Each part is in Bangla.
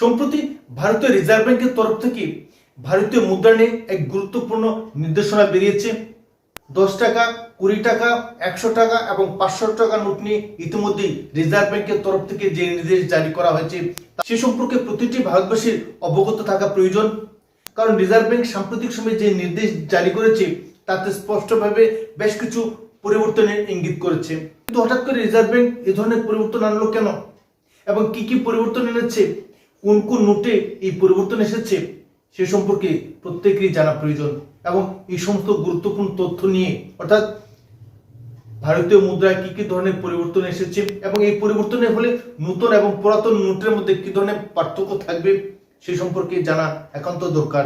সম্প্রতি ভারতীয় রিজার্ভ ব্যাংকের তরফ থেকে ভারতীয় মুদ্রা নিয়ে এক গুরুত্বপূর্ণ নির্দেশনা বেরিয়েছে। দশ টাকা, কুড়ি টাকা, একশো টাকা এবং পাঁচশো টাকা নোট নিয়ে ইতিমধ্যেই রিজার্ভ ব্যাংকের তরফ থেকে যে নির্দেশ জারি করা হয়েছে সে সম্পর্কে প্রতিটি ভারতবাসীর অবগত থাকা প্রয়োজন। কারণ রিজার্ভ ব্যাংক সাম্প্রতিক সময়ে যে নির্দেশ জারি করেছে, তাতে স্পষ্টভাবে বেশ কিছু পরিবর্তনের ইঙ্গিত করেছে। কিন্তু হঠাৎ করে রিজার্ভ ব্যাংক এ ধরনের পরিবর্তন আনলো কেন? এবং কি কি পরিবর্তন এনেছে? কোন কোন নোটে এই পরিবর্তন এসেছে সে সম্পর্কে প্রত্যেকেরই জানা প্রয়োজন এবং এই সমস্ত গুরুত্বপূর্ণ তথ্য নিয়ে, অর্থাৎ ভারতীয় মুদ্রায় কি কি ধরনের পরিবর্তন এসেছে এবং এই পরিবর্তনের ফলে নতুন এবং পুরাতন নোটের মধ্যে কি ধরনের পার্থক্য থাকবে সে সম্পর্কে জানা একান্ত দরকার।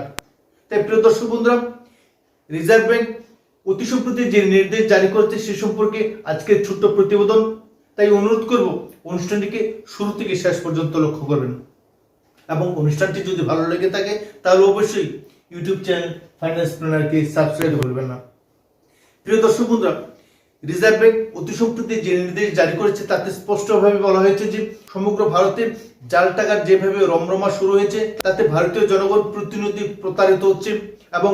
তাই প্রিয় দর্শক বন্ধুরা, রিজার্ভ ব্যাংক অতি সম্প্রতি যে নির্দেশ জারি করেছে সে সম্পর্কে আজকের ছোট্ট প্রতিবেদন। তাই অনুরোধ করব, অনুষ্ঠানটিকে শুরু থেকে শেষ পর্যন্ত লক্ষ্য করবেন। এবং অনুষ্ঠানটি যদি ভালো লেগে থাকে, তাহলে অবশ্যই ইউটিউব চ্যানেল ফাইন্যান্স প্ল্যানারকে সাবস্ক্রাইব করবেন না। প্রিয় দর্শক বন্ধুরা রিজার্ভ ব্যাংক অতি সম্প্রতি যে নির্দেশ জারি করেছে, তাতে স্পষ্টভাবে বলা হয়েছে যে সমগ্র ভারতে জাল টাকার যেভাবে রমরমা শুরু হয়েছে, তাতে ভারতীয় জনগণ প্রতিনিধি প্রতারিত হচ্ছে এবং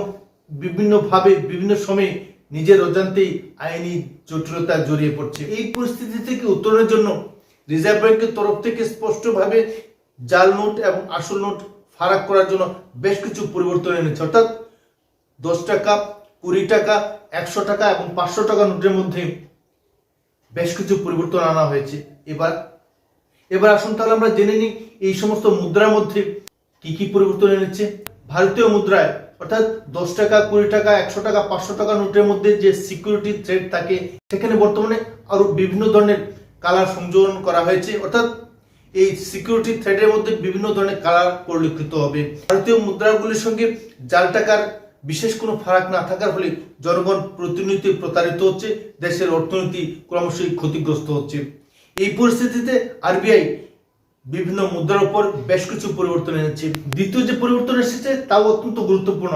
বিভিন্নভাবে, বিভিন্ন সময়ে নিজের অজান্তেই আইনি জটিলতা জড়িয়ে পড়ছে। এই পরিস্থিতি থেকে উত্তরণের জন্য রিজার্ভ ব্যাংকের তরফ থেকে স্পষ্টভাবে জাল নোট এবং আসল নোট ফারাক করার জন্য বেশ কিছু পরিবর্তন এনেছে। অর্থাৎ দশ টাকা, কুড়ি টাকা, একশো টাকা এবং পাঁচশো টাকা নোটের মধ্যে বেশ কিছু পরিবর্তন আনা হয়েছে। এবার এবার আসুন তাহলে আমরা জেনে নিই এই সমস্ত মুদ্রার মধ্যে কি কি পরিবর্তন এনেছে। ভারতীয় মুদ্রায়, অর্থাৎ দশ টাকা, কুড়ি টাকা, একশো টাকা, পাঁচশো টাকা নোটের মধ্যে যে সিকিউরিটি থ্রেড থাকে, সেখানে বর্তমানে আরও বিভিন্ন ধরনের কালার সংযোজন করা হয়েছে। অর্থাৎ এই সিকিউরিটি থ্রেডের মধ্যে বিভিন্ন ধরনের কালার পরিলক্ষিত হবে। ভারতীয় মুদ্রাগুলির সঙ্গে জাল টাকার বিশেষ কোনো ফারাক না থাকার ফলে জনগণ প্রতিনিধি প্রতারিত হচ্ছে, দেশের অর্থনীতি ক্রমশই ক্ষতিগ্রস্ত হচ্ছে। এই পরিস্থিতিতে আরবিআই বিভিন্ন মুদ্রার উপর বেশ কিছু পরিবর্তন এনেছে। দ্বিতীয় যে পরিবর্তন এসেছে, তাও অত্যন্ত গুরুত্বপূর্ণ।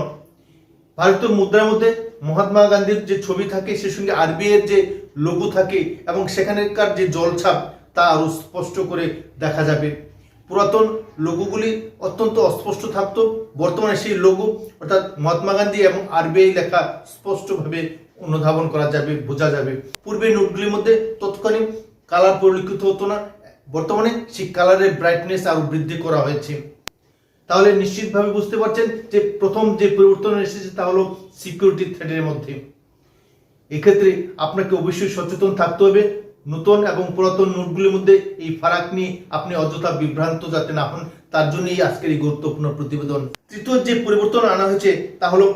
ভারতীয় মুদ্রার মধ্যে মহাত্মা গান্ধীর যে ছবি থাকে, সে সঙ্গে আরবিআই এর যে লোগো থাকে এবং সেখানকার যে জলছাপ তা আরও স্পষ্ট করে দেখা যাবে। পুরাতন লোগোগুলি অত্যন্ত অস্পষ্ট থাকত। বর্তমানে সেই লোগো, অর্থাৎ মহাত্মা গান্ধী এবং আরবিআই লেখা স্পষ্টভাবে অনুধাবন করা যাবে, বোঝা যাবে। পূর্বে নোটগুলির মধ্যে তৎকালীন কালার পরিলক্ষিত হতো না। বর্তমানে সেই কালারের ব্রাইটনেস আরও বৃদ্ধি করা হয়েছে। তাহলে নিশ্চিতভাবে বুঝতে পারছেন যে প্রথম যে পরিবর্তন এসেছে তা হলো সিকিউরিটি থ্রেডের মধ্যে। এক্ষেত্রে আপনাকে অবশ্যই সচেতন থাকতে হবে। নতুন এবং পুরাতন নোটগুলির মধ্যে এই ফারাক নিয়ে আপনি অযথা বিভ্রান্ত যাতে না হন, তার জন্যই আজকের এই গুরুত্বপূর্ণ প্রতিবেদন। তৃতীয় যে পরিবর্তন আনা হয়েছে, তা হলো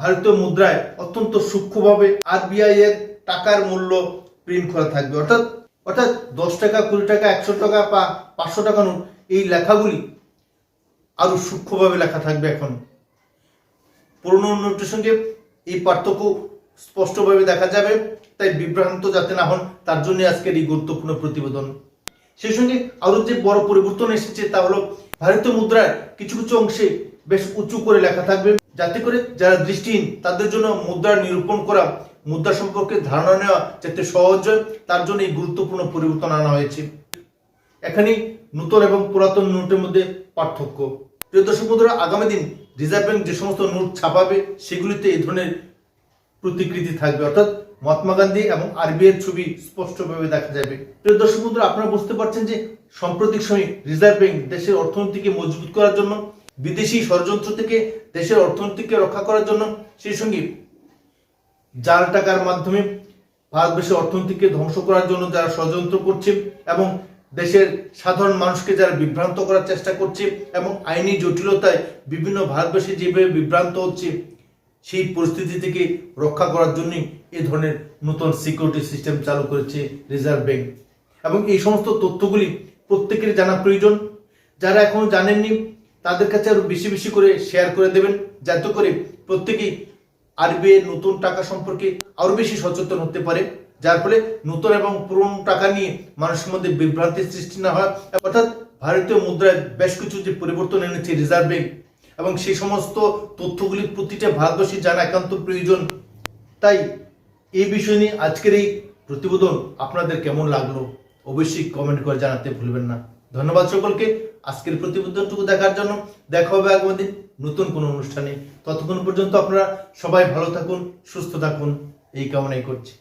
ভারতীয় মুদ্রায় অত্যন্ত সূক্ষ্মভাবে আরবিআই এর টাকার মূল্য প্রিন্ট করা থাকবে। অর্থাৎ অর্থাৎ দশ টাকা, কুড়ি টাকা, একশো টাকা বা পাঁচশো টাকা নোট, এই লেখাগুলি আরও সূক্ষ্মভাবে লেখা থাকবে এখন। পুরনো নোটের সঙ্গে এই পার্থক্য স্পষ্টভাবে দেখা যাবে, তাই বিভ্রান্ত যাতে না হন, তার জন্য আজকের এই গুরুত্বপূর্ণ প্রতিবেদন। সেই সঙ্গে আরও যে বড় পরিবর্তন এসেছে, তা হলো ভারতীয় মুদ্রায় কিছু কিছু অংশে বেশ উঁচু করে লেখা থাকবে। যাতে করে যারা দৃষ্টিহীন, তাদের জন্য মুদ্রা নিরূপণ করা, মুদ্রা সম্পর্কে ধারণা নেওয়া যাতে সহজ হয়, তার জন্য এই গুরুত্বপূর্ণ পরিবর্তন আনা হয়েছে। এখানে নতুন এবং পুরাতন নোটের মধ্যে পার্থক্য। প্রিয় দর্শক বন্ধুরা আগামী দিন রিজার্ভ ব্যাংক যে সমস্ত নোট ছাপাবে, সেগুলিতে এই ধরনের প্রতিকৃতি থাকবে। অর্থাৎ মহাত্মা গান্ধী এবং আরবিআই ছবি স্পষ্টভাবে দেখা যাবে। প্রিয় দর্শক বন্ধুরা, আপনারা বুঝতে পারছেন যে সাম্প্রতিক সময়ে রিজার্ভ ব্যাংক দেশের অর্থনীতিকে মজবুত করার জন্য, বিদেশি ষড়যন্ত্র থেকে দেশের অর্থনীতিকে রক্ষা করার জন্য সেই সঙ্গে জাল টাকার মাধ্যমে ভারতবর্ষের অর্থনীতিকে ধ্বংস করার জন্য যারা ষড়যন্ত্র করছে এবং দেশের সাধারণ মানুষকে যারা বিভ্রান্ত করার চেষ্টা করছে এবং আইনি জটিলতায় বিভিন্ন ভারতবর্ষে যেভাবে বিভ্রান্ত হচ্ছে সেই পরিস্থিতি থেকে রক্ষা করার জন্যই এ ধরনের নতুন সিকিউরিটি সিস্টেম চালু করেছে রিজার্ভ ব্যাংক এবং এই সমস্ত তথ্যগুলি প্রত্যেকের জানা প্রয়োজন। যারা এখনও জানেননি, তাদের কাছে আরও বেশি বেশি করে শেয়ার করে দেবেন। যাতে করে প্রত্যেকেই আরবিআই নতুন টাকা সম্পর্কে আরও বেশি সচেতন হতে পারে। যার ফলে নতুন এবং পুরনো টাকা নিয়ে মানুষের মধ্যে বিভ্রান্তির সৃষ্টি না হয়। অর্থাৎ ভারতীয় মুদ্রায় বেশ কিছু যে পরিবর্তন এনেছে রিজার্ভ ব্যাংক এবং সেই সমস্ত তথ্যগুলি প্রতিটা ভারতবাসী জানা একান্ত প্রয়োজন। তাই এই বিষয় নিয়ে আজকের এই প্রতিবেদন আপনাদের কেমন লাগল অবশ্যই কমেন্ট করে জানাতে ভুলবেন না। ধন্যবাদ সকলকে। আজকের প্রতিবেদনটুকু দেখার জন্য দেখা হবে আগামী দিন নতুন কোনো অনুষ্ঠানে। ততক্ষণ পর্যন্ত আপনারা সবাই ভালো থাকুন, সুস্থ থাকুন। এই কামনাই করছি।